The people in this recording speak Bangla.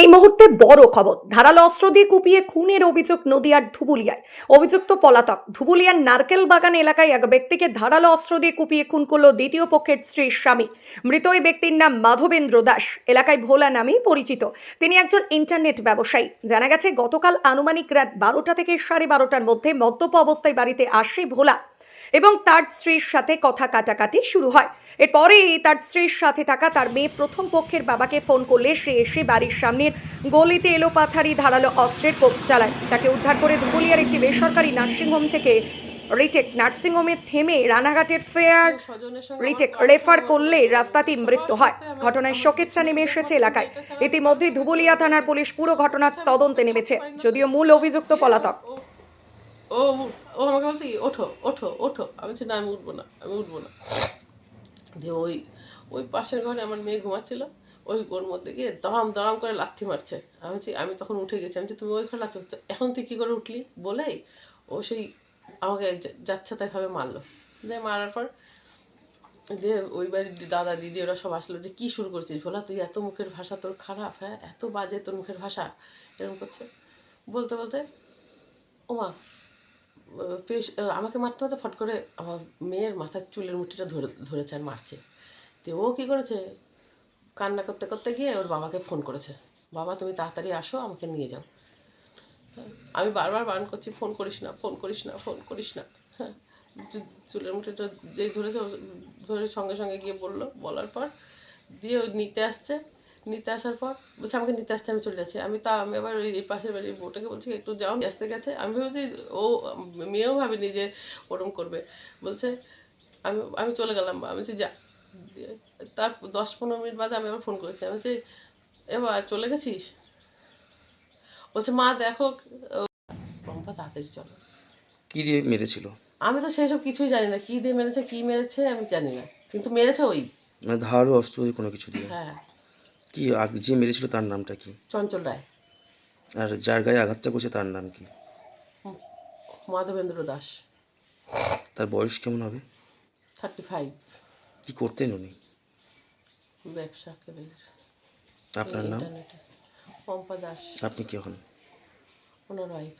এই মুহূর্তে বড় খবর। ধারালো অস্ত্র দিয়ে কুপিয়ে খুনের অভিযোগ নদিয়ার ধুবুলিয়ায়। অভিযুক্ত পলাতক। ধুবুলিয়ার নারকেল বাগান এলাকায় এক ব্যক্তিকে ধারালো অস্ত্র দিয়ে কুপিয়ে খুন করল দ্বিতীয় পক্ষের স্ত্রীর স্বামী। মৃত ওই ব্যক্তির নাম মাধবেন্দ্র দাস। এলাকায় ভোলা নামেই পরিচিত। তিনি একজন ইন্টারনেট ব্যবসায়ী। জানা গেছে, গতকাল আনুমানিক রাত বারোটা থেকে সাড়ে বারোটার মধ্যে মদ্যপ অবস্থায় বাড়িতে আসে ভোলা। এবং তার স্ত্রীর সাথে কথা কাটাকাটি শুরু হয়। এরপরেই তার স্ত্রীর সাথে থাকা তার মেয়ে প্রথম পক্ষের বাবাকে ফোন করলে সে এসে বাড়ির সামনের গলিতে এলো পাথারি ধারালো অস্ত্রের কোপ চালায়। তাকে উদ্ধার করে ধুবুলিয়ার একটি বেসরকারি নার্সিংহোম থেকে রিটেক নার্সিংহোমে থেমে রানাঘাটের ফেয়ার রিটেক রেফার করলে রাস্তাতেই মৃত্যু হয়। ঘটনায় শোকেচ্ছা নেমে এসেছে এলাকায়। ইতিমধ্যে ধুবুলিয়া থানার পুলিশ পুরো ঘটনার তদন্তে নেমেছে। যদিও মূল অভিযুক্ত পলাতক। ও ও আমাকে বলছে কি, ওঠো ওঠো ওঠো। আমি বলছি, না, আমি উঠবো না, আমি উঠবো না। দিয়ে ওই ওই পাশের ঘরে আমার মেয়ে ঘুমাচ্ছিল, ওই ওর মধ্যে গিয়ে দড়াম দড়াম করে লাথি মারছে। আমি বলছি, আমি তখন উঠে গেছি। আমি তুমি ওই ঘরে লাথি এখন তুই কী করে উঠলি? বলেই ও সেই আমাকে যাচ্ছে তাইভাবে মারলো। দিয়ে মারার পর যে ওই বাড়ির দাদা, দিদি ওরা সব আসলো যে, কি শুরু করছিস ভোলা? তুই এত মুখের ভাষা তোর খারাপ হ্যাঁ? এত বাজে তোর মুখের ভাষা? এরকম করছে। বলতে বলতে, ওমা পেশ- আমাকে মারতে মারতে ফট করে আমার মেয়ের মাথার চুলের মুঠিটা ধরে, ধরেছে আর মারছে। তো ও কী করেছে? কান্না করতে করতে গিয়ে ওর বাবাকে ফোন করেছে। বাবা, তুমি তাড়াতাড়ি আসো, আমাকে নিয়ে যাও। আমি বারবার বারণ করছি ফোন করিস না ফোন করিস না ফোন করিস না। হ্যাঁ চুলের মুঠিটা যেই ধরেছে ধরে সঙ্গে সঙ্গে গিয়ে বলল। বলার পর দিয়ে ওই নিতে আসছে। নিতে আসার পর বলছে আমাকে নিতে আসতে আমি চলে যাচ্ছি। আমি তা আমি আবার ওই এই পাশের বাড়ির বউটাকে বলছি একটু যাও। আসতে গেছে। আমি ভেবেছি ও মেয়েও ভাবিনি যে ওরম করবে। বলছে আমি আমি চলে গেলাম বা। আমি বলছি যা। তার দশ পনেরো মিনিট বাদে আমি আবার ফোন করেছি। আমি বলছি এবার চলে গেছিস? বলছে মা দেখো পম্পা তাড়াতাড়ি চলো। কি দিয়ে মেরেছিল? আমি তো সেই সব কিছুই জানি না। কী দিয়ে মেরেছে কী মেরেছে আমি জানি না। কিন্তু মেরেছে ওই। মানে ধারালো অস্ত্র দিয়ে কোনো কিছু দিয়ে? হ্যাঁ। কি আগ যে মেরেছিল তার নামটা কি? চঞ্চল রায়। আর যার গায়ে আঘাতটা করছে তার নাম কি? মাধবেন্দ্র দাস। তার বয়স কেমন হবে? থার্টি ফাইভ কি করতেন উনি? ব্যবসা কেবলের। আপনার নাম? ইন্টারনেটে। পম্পা দাস। আপনি কি হন? ওনার ওয়াইফ